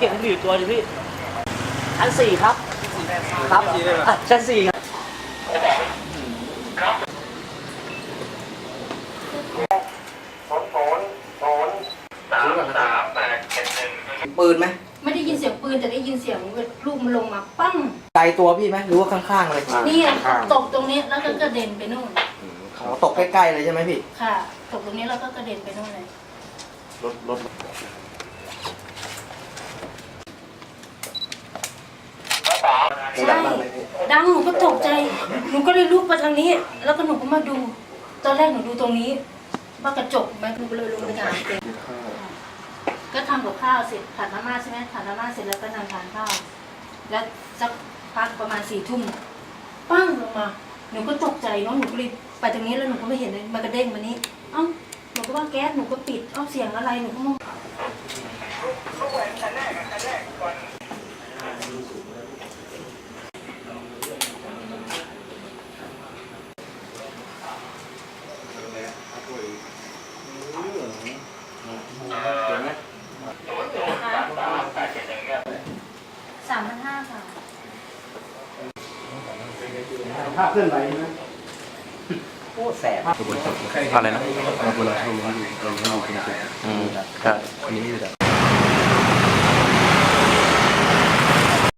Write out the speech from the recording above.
เก็บมันอยู่ตัวนึงพี่ชั้นสี่ครับ ครับอะชั้นสี่ครับปืนไหมไม่ได้ยินเสียงปืนแต่ได้ยินเสียงลูกมันลงมาปั้งไกลตัวพี่ไหมหรือว่าข้างๆเลยนี่อะตกตรงนี้แล้วก็กระเด็นไปนู่นอ๋อตกใกล้ๆเลยใช่ไหมพี่ ค่ะ ตกตรงนี้แล้วก็กระเด็นไปนู่นเลยรถรถ ใช่ดังหนูก็ตกใจ หนูก็เลยลุกไปทางนี้ แล้วก็หนูก็มาดู ตอนแรกหนูดูตรงนี้ว่ากระจกไหมหนูก็เลยลงไปถามเต็ก็ทำกับข้าวเสร็จผัดมาม่าใช่ไหมผัดมาม่าเสร็จแล้วก็นั่งทานข้าว แล้วสักพักประมาณสี่ทุ่มปั้งลงมา หนูก็ตกใจเนาะหนูก็เลยไปทางนี้แล้วหนูก็ไม่เห็นเลยมันกระเด้งมานี้ เอ้าหนูก็ว่าแก๊สหนูก็ปิด เอ้าเสียงอะไรหนูก็มอง สามพันห้าค่ะ ภาพเคลื่อนไหวนะโอ้แสบอะไรนะเราเวลาเราอยู่เราอยู่ตรงนี้อืมครับอันนี้แบบ